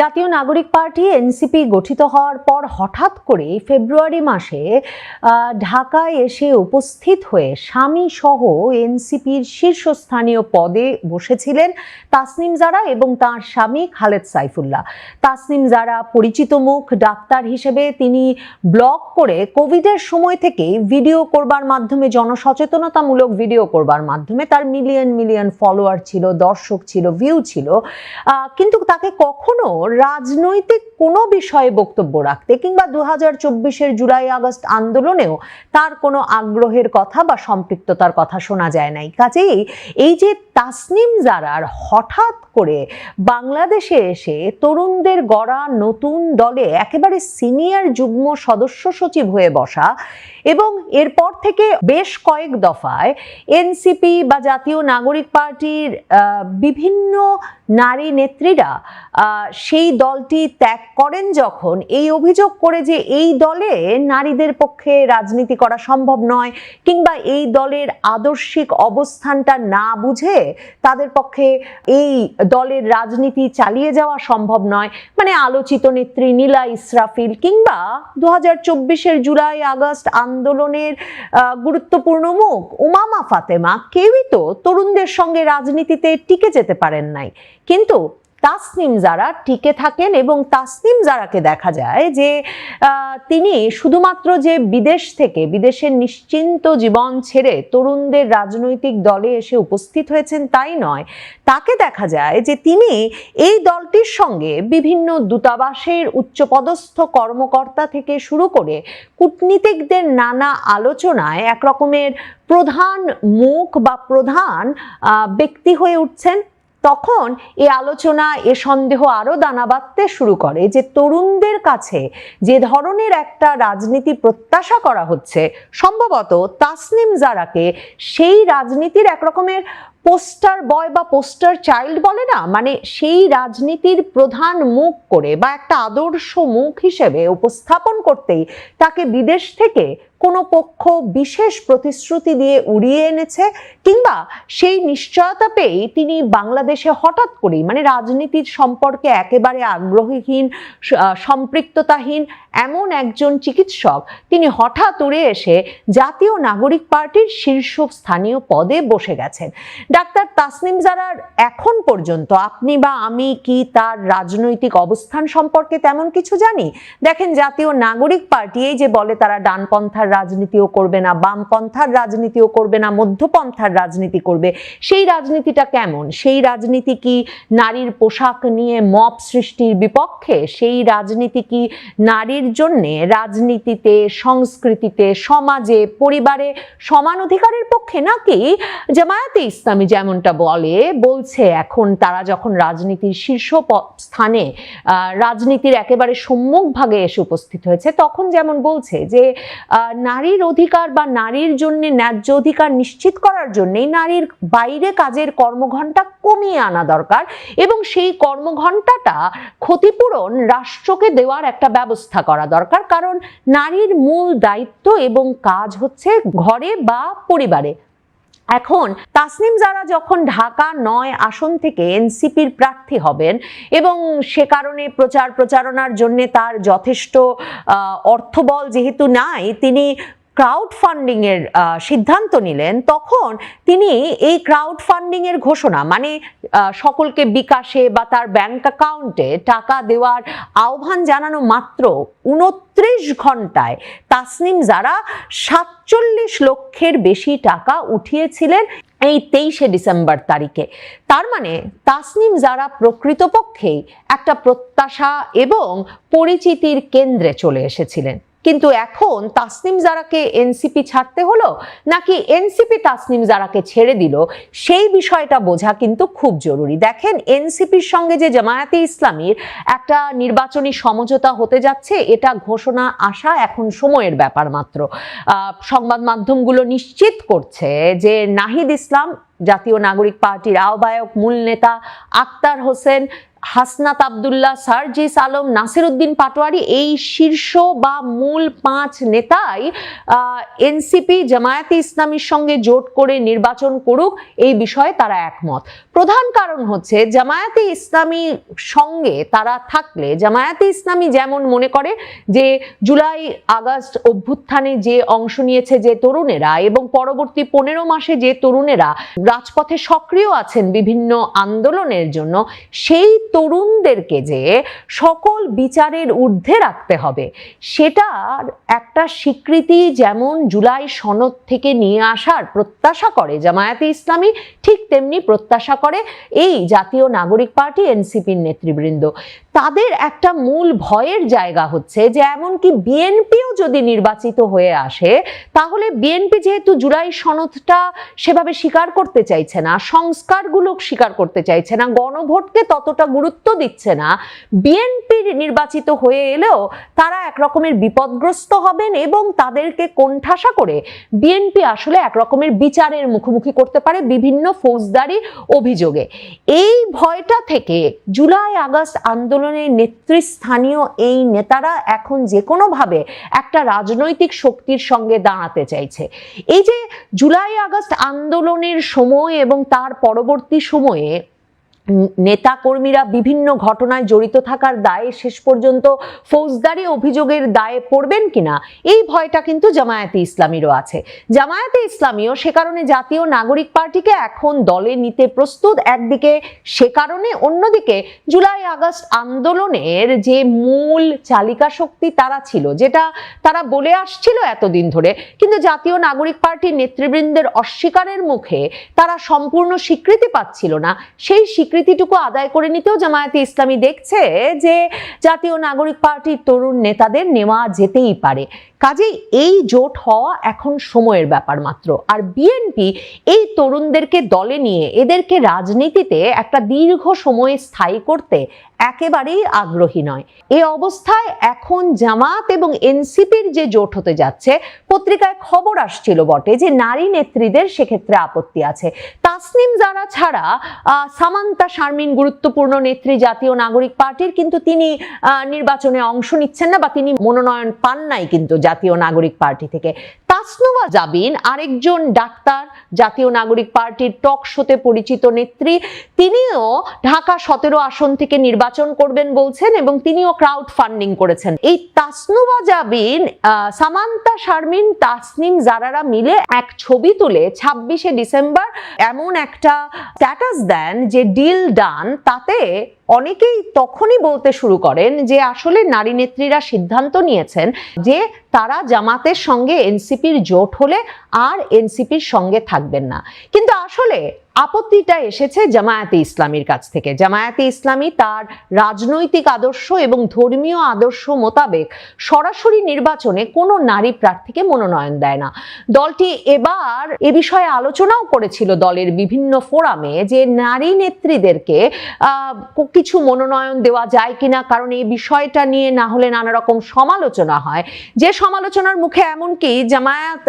জাতীয় নাগরিক party NCP গঠিত হওয়ার পর হঠাৎ করে ফেব্রুয়ারি মাসে ঢাকায় এসে উপস্থিত হয়ে স্বামী সহ এনসিপির শীর্ষস্থানীয় পদে বসেছিলেন তাসনিম জারা এবং তার স্বামী খালেদ সাইফুল্লাহ। তাসনিম জারা পরিচিত মুখ, ডাক্তার হিসেবে তিনি ব্লগ করে কোভিডের সময় থেকে ভিডিও করবার মাধ্যমে, জনসচেতনতামূলক ভিডিও করবার মাধ্যমে তার মিলিয়ন মিলিয়ন ফলোয়ার ছিল, দর্শক ছিল, ভিউ ছিল। কিন্তু তাকে কখনো রাজনৈতিক কোনো বিষয়ে বক্তব্য রাখতে কিংবা দু হাজার চব্বিশের জুলাই আগস্ট আন্দোলনেও তার কোনো আগ্রহের কথা বা সম্পৃক্ততার কথা শোনা যায় নাই। কাজেই এই যে তাসনিম জারার হঠাৎ করে বাংলাদেশে এসে তরুণদের গড়া নতুন দলে একেবারে সিনিয়র যুগ্ম সদস্য সচিব হয়ে বসা এবং এরপর থেকে বেশ কয়েক দফায় এনসিপি বা জাতীয় নাগরিক পার্টির বিভিন্ন নারী নেত্রীরা সেই দলটি ত্যাগ করেন যখন, এই অভিযোগ করে যে এই দলে নারীদের পক্ষে রাজনীতি করা সম্ভব নয়, কিংবা এই দলের আদর্শিক অবস্থানটা না বুঝে তাদের পক্ষে এই দলের রাজনীতি চালিয়ে যাওয়া সম্ভব নয়। মানে আলোচিত নেত্রী নীলা ইসরাফিল কিংবা দু হাজার চব্বিশের জুলাই আগস্ট আন্দোলনের গুরুত্বপূর্ণ মুখ উমামা ফাতেমা, কেউই তো তরুণদের সঙ্গে রাজনীতিতে টিকে যেতে পারেন নাই। কিন্তু তাসনিম যারা টিকে থাকেন এবং তাসনিম জারাকে দেখা যায় যে তিনি শুধুমাত্র যে বিদেশ থেকে, বিদেশের নিশ্চিন্ত জীবন ছেড়ে তরুণদের রাজনৈতিক দলে এসে উপস্থিত হয়েছেন তাই নয়। তাকে দেখা যায় যে, তিনি এই দলটির সঙ্গে বিভিন্ন দূতাবাসের উচ্চপদস্থ কর্মকর্তা থেকে শুরু করে কূটনীতিকদের নানা আলোচনায় এক রকমের প্রধান মুখ বা প্রধান ব্যক্তি হয়ে উঠছেন। তখন এ আলোচনা, এ সন্দেহ আরও দানা বাঁধতে শুরু করে যে তরুণদের কাছে যে ধরনের একটা রাজনীতি প্রত্যাশা করা হচ্ছে, সম্ভবত তাসনিম জারাকে সেই রাজনীতির এক রকমের পোস্টার বয় বা পোস্টার চাইল্ড বলে না মানে সেই রাজনীতির প্রধান মুখ করে বা একটা আদর্শ মুখ হিসেবে উপস্থাপন করতেই তাকে বিদেশ থেকে কোনো পক্ষ বিশেষ প্রতিশ্রুতি দিয়ে উড়িয়ে এনেছে কিংবা সেই নিশ্চয়তা পেয়েই তিনি বাংলাদেশে হঠাৎ করেই মানে রাজনীতির সম্পর্কে একেবারে আগ্রহীহীন সম্পৃক্ততাহীন এমন একজন চিকিৎসক, তিনি হঠাৎ উড়ে এসে জাতীয় নাগরিক পার্টির শীর্ষ স্থানীয় পদে বসে গেছেন। ডাক্তার তাসনিম জারার এখন পর্যন্ত আপনি বা আমি কি তার রাজনৈতিক অবস্থান সম্পর্কে তেমন কিছু জানি? দেখেন জাতীয় নাগরিক পার্টি, এই যে বলে তারা ডানপন্থার রাজনীতিও করবে না, বামপন্থার রাজনীতিও করবে না, মধ্যপন্থার রাজনীতি করবে। সেই রাজনীতিটা কেমন? সেই রাজনীতি কি নারীর পোশাক নিয়ে মপ সৃষ্টির বিপক্ষে? সেই রাজনীতি কি নারীর জন্যে রাজনীতিতে, সংস্কৃতিতে, সমাজে, পরিবারে সমান অধিকারের পক্ষে? নাকি জামায়াতে ইসলামী যেমনটা বলে, বলছে এখন তারা যখন রাজনীতির শীর্ষ স্থানে রাজনীতির একেবারে সম্মুখ ভাগে এসে উপস্থিত হয়েছে, তখন যেমন বলছে যে নারীর অধিকার বা নারীর জন্য ন্যায্য অধিকার নিশ্চিত করার জন্যে নারীর বাইরে কাজের কর্মঘণ্টা কমিয়ে আনা দরকার এবং সেই কর্মঘণ্টাটা ক্ষতিপূরণ রাষ্ট্রকে দেওয়ার একটা ব্যবস্থা করা দরকার। কারণ নারীর মূল দায়িত্ব এবং কাজ হচ্ছে ঘরে বা পরিবারে। এখন তাসনিম জারা যখন ঢাকা নয় আসন থেকে এনসিপির প্রার্থী হবেন এবং সে কারণে প্রচার প্রচারণার জন্য তার যথেষ্ট অর্থবল যেহেতু নাই, তিনি ক্রাউড ফান্ডিং এর সিদ্ধান্ত নিলেন, তখন তিনি এই ক্রাউড ফান্ডিং এর ঘোষণা মানে সকলকে বিকাশে বা তার ব্যাংক অ্যাকাউন্টে টাকা দেওয়ার আহ্বান জানানো মাত্র উনত্রিশ ঘন্টায় তাসনিম যারা সাতচল্লিশ লক্ষের বেশি টাকা উঠিয়েছিলেন এই তেইশে ডিসেম্বর তারিখে। তার মানে তাসনিম যারা প্রকৃতপক্ষেই একটা প্রত্যাশা এবং পরিচিতির কেন্দ্রে চলে এসেছিলেন। কিন্তু এখন তাসনিম জারাকে এনসিপি ছাড়তে হলো নাকি এনসিপি তাসনিম জারাকে ছেড়ে দিল? সেই বিষয়টা বোঝা কিন্তু খুব জরুরি। দেখেন, এনসিপির সঙ্গে যে জামায়াতে ইসলামীর একটা নির্বাচনী সমঝোতা হতে যাচ্ছে, এটা ঘোষণা আসা এখন সময়ের ব্যাপার মাত্র। সংবাদ মাধ্যমগুলো নিশ্চিত করছে যে নাহিদ ইসলাম, জাতীয় নাগরিক পার্টির আহ্বায়ক, মূল নেতা আক্তার হোসেন হাসনাত আবদুল্লাহ, সার্জিস আলম নাসির উদ্দিন পাটোয়ারি এই শীর্ষ বা মূল পাঁচ নেতাই এনসিপি, জামায়াতে ইসলামীর সঙ্গে জোট করে নির্বাচন করুক, এই বিষয়ে তারা একমত। প্রধান কারণ হচ্ছে, জামায়াতে ইসলামী সঙ্গে তারা থাকলে, জামায়াতে ইসলামী যেমন মনে করে যে জুলাই আগস্ট অভ্যুত্থানে যে অংশ নিয়েছে যে তরুণেরা এবং পরবর্তী পনেরো মাসে যে তরুণেরা রাজপথে সক্রিয় আছেন বিভিন্ন আন্দোলনের জন্য, সেই তরুণদেরকে যে সকল বিচারের ঊর্ধ্বে রাখতে হবে, সেটার একটা স্বীকৃতি যেমন জুলাই সনদ থেকে নিয়ে আসার প্রত্যাশা করে জামায়াতে ইসলামী, ঠিক তেমনি প্রত্যাশা করে এই জাতীয় নাগরিক পার্টি, এনসিপির নেতৃবৃন্দ। তাদের একটা মূল ভয়ের জায়গা হচ্ছে যে, এমনকি বিএনপিও যদি নির্বাচিত হয়ে আসে, তাহলে বিএনপি যেহেতু জুলাই সনদটা সেভাবে স্বীকার করতে চাইছে না, সংস্কারগুলো স্বীকার করতে চাইছে না, গণভোটকে ততটা গুরুত্ব দিচ্ছে না, বিএনপি নির্বাচিত হয়ে এলেও তারা এক রকমের বিপদগ্রস্ত হবেন এবং তাদেরকে কোণঠাসা করে বিএনপি আসলে এক রকমের বিচারের মুখোমুখি করতে পারে বিভিন্ন ফৌজদারি অভিযোগে। এই ভয়টা থেকে জুলাই আগস্ট আন্দোলনের নেতৃস্থানীয় এই নেতারা এখন যে কোনোভাবে একটা রাজনৈতিক শক্তির সঙ্গে দাঁড়াতে চাইছে। এই যে জুলাই আগস্ট আন্দোলনের সময় এবং তার পরবর্তী সময়ে নেতা কর্মীরা বিভিন্ন ঘটনায় জড়িত থাকার দায়ে শেষ পর্যন্ত ফৌজদারি অভিযোগের দায়ে পড়বেন কিনা? এই ভয়টা কিন্তু জামায়াতে ইসলামীরও আছে। জামায়াতে ইসলামীও সে কারণে জাতীয় নাগরিক পার্টিকে এখন দলে নিতে প্রস্তুত। একদিকে সে কারণে, অন্যদিকে জুলাই আগস্ট আন্দোলনের যে মূল চালিকা শক্তি তারা ছিল, যেটা তারা বলে আসছিল এতদিন ধরে, কিন্তু জাতীয় নাগরিক পার্টির নেতৃবৃন্দের অস্বীকারের মুখে তারা সম্পূর্ণ স্বীকৃতি পাচ্ছিল না। সেই স্বীকৃতিটুকু আদায় করে নিতেও জামায়াতে ইসলামী দেখছে যে জাতীয় নাগরিক পার্টির তরুণ নেতাদের নেওয়া যেতেই পারে। কাজেই এই জোট হওয়া এখন সময়ের ব্যাপার মাত্র। আর বিএনপি এই তরুণদেরকে দলে নিয়ে এদেরকে রাজনীতিতে একটা দীর্ঘ সময়ে স্থায়ী করতে একেবারেই আগ্রহী নয়। এ অবস্থায় এখন জামাত এবং এনসিপির যে জোট হতে যাচ্ছে, পত্রিকায় খবর আসছিল বটে যে নারী নেত্রীদের সেক্ষেত্রে আপত্তি আছে। তাসনিম যারা ছাড়া সামান্তা শারমিন গুরুত্বপূর্ণ নেত্রী জাতীয় নাগরিক পার্টির কিন্তু তিনি নির্বাচনে অংশ নিচ্ছেন না বা তিনি মনোনয়ন পান নাই কিন্তু জাতীয় নাগরিক পার্টি থেকে। তাসনুমা জাবিন, আরেকজন ডাক্তার, জাতীয় নাগরিক পার্টির টক শোতে পরিচিত নেত্রী, তিনিও ঢাকা সতেরো আসন থেকে নির্বাচন করবেন বলছেন এবং তিনিও ক্রাউড ফান্ডিং করেছেন। এই তাসনুমা জাবিন সামান্তা শারমিন, তাসনিম জারারা মিলে এক ছবি তুলে ছাব্বিশে ডিসেম্বর এমন একটা স্ট্যাটাস দেন যে ডিল ডান তাতে অনেকেই তখনই বলতে শুরু করেন যে আসলে নারী নেত্রীরা সিদ্ধান্ত নিয়েছেন যে তারা জামাতের সঙ্গে এনসিপির জোট হলে আর এনসিপির সঙ্গে থাকবেন না। কিন্তু আসলে আপত্তিটা এসেছে জামায়াতে ইসলামীর কাছ থেকে। জামায়াতে ইসলামী তার রাজনৈতিক আদর্শ এবং ধর্মীয় আদর্শ মোতাবেক সরাসরি নির্বাচনে কোনো নারী প্রার্থীকে মনোনয়ন দেয় না। দলটি এবার এ বিষয়ে আলোচনাও করেছিল দলের বিভিন্ন ফোরামে যে নারী নেত্রীদেরকে কিছু মনোনয়ন দেওয়া যায় কিনা, কারণ এই বিষয়টা নিয়ে না হলে নানা রকম সমালোচনা হয়। যে সমালোচনার মুখে এমনকি জামায়াত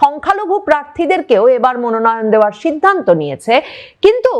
সংখ্যালঘু প্রার্থীদেরকেও এবার মনোনয়ন দেওয়ার সিদ্ধান্ত নিয়েছে। কিন্তু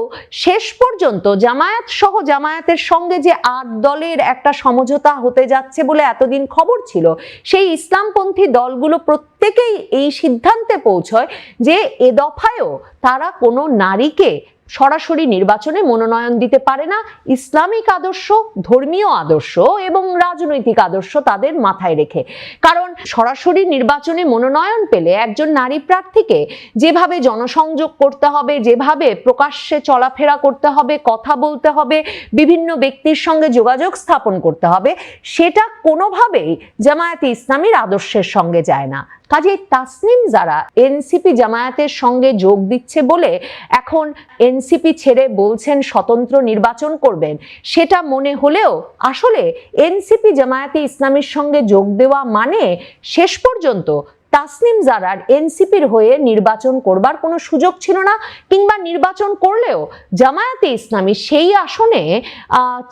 শেষ পর্যন্ত জামায়াত সহ জামায়াতের সঙ্গে যে আট দলের একটা সমঝোতা হতে যাচ্ছে বলে এতদিন খবর ছিল, সেই ইসলামপন্থী দলগুলো প্রত্যেকেই এই সিদ্ধান্তে পৌঁছয় যে এ দফায়ও তারা কোনো নারীকে সরাসরি নির্বাচনে মনোনয়ন দিতে পারে না। ইসলামিক আদর্শ, ধর্মীয় আদর্শ এবং রাজনৈতিক আদর্শ তাদের মাথায় রেখে। কারণ সরাসরি নির্বাচনে মনোনয়ন পেলে একজন নারী প্রার্থীকে যেভাবে জনসংযোগ করতে হবে, যেভাবে প্রকাশ্যে চলাফেরা করতে হবে, কথা বলতে হবে, বিভিন্ন ব্যক্তির সঙ্গে যোগাযোগ স্থাপন করতে হবে, সেটা কোনোভাবেই জামায়াতে ইসলামীর আদর্শের সঙ্গে যায় না। কাজে তাসনিম যারা এনসিপি জামায়াতের সঙ্গে যোগ দিচ্ছে বলে এখন এনসিপি ছেড়ে বলছেন স্বতন্ত্র নির্বাচন করবেন, সেটা মনে হলেও আসলে এনসিপি জামায়াতে ইসলামের সঙ্গে যোগ দেওয়া মানে শেষ পর্যন্ত তাসনিম জারার এনসিপির হয়ে নির্বাচন করবার কোনো সুযোগ ছিল না, কিংবা নির্বাচন করলেও জামায়াতে ইসলামী সেই আসনে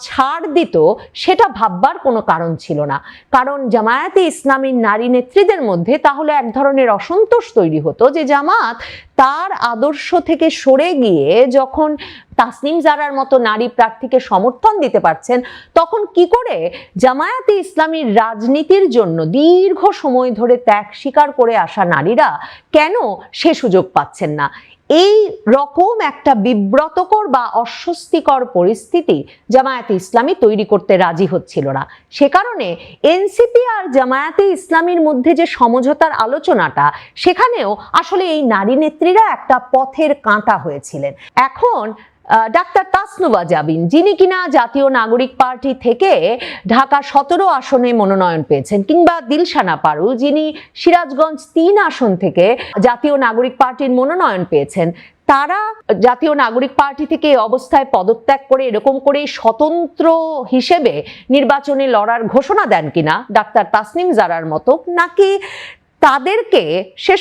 ছাড় দিত সেটা ভাববার কোনো কারণ ছিল না। কারণ জামায়াতে ইসলামীর নারী নেত্রীদের মধ্যে তাহলে এক ধরনের অসন্তোষ তৈরি হতো যে জামাত তার আদর্শ থেকে সরে গিয়ে যখন তাসনিম জারার মতো নারী প্রার্থীকে সমর্থন দিতে পারছেন, তখন কি করে জামায়াতে ইসলামীর রাজনীতির জন্য দীর্ঘ সময় ধরে ত্যাগ স্বীকার করে আসা নারীরা কেন সে সুযোগ পাচ্ছেন না? এই রকম একটা বিব্রতকর বা অস্বস্তিকর পরিস্থিতি জামায়াতে ইসলামী তৈরি করতে রাজি হচ্ছিল না। সে কারণে এনসিপি আর জামায়াতে ইসলামীর মধ্যে যে সমঝোতার আলোচনাটা, সেখানেও আসলে এই নারী নেত্রীরা একটা পথের কাঁটা হয়েছিলেন। এখন ডাক্তার তাসনুবা জাবিন, যিনি কিনা জাতীয় নাগরিক পার্টি থেকে ঢাকা সতেরো আসনে মনোনয়ন পেয়েছেন, কিংবা দিলশানা পারুল, যিনি সিরাজগঞ্জ তিন আসন থেকে জাতীয় নাগরিক পার্টির মনোনয়ন পেয়েছেন তারা জাতীয় নাগরিক পার্টি থেকে এই অবস্থায় পদত্যাগ করে এরকম করে স্বতন্ত্র হিসেবে নির্বাচনে লড়ার ঘোষণা দেন কিনা, ডাক্তার তাসনিম জারার মতো, নাকি তাদেরকে শেষ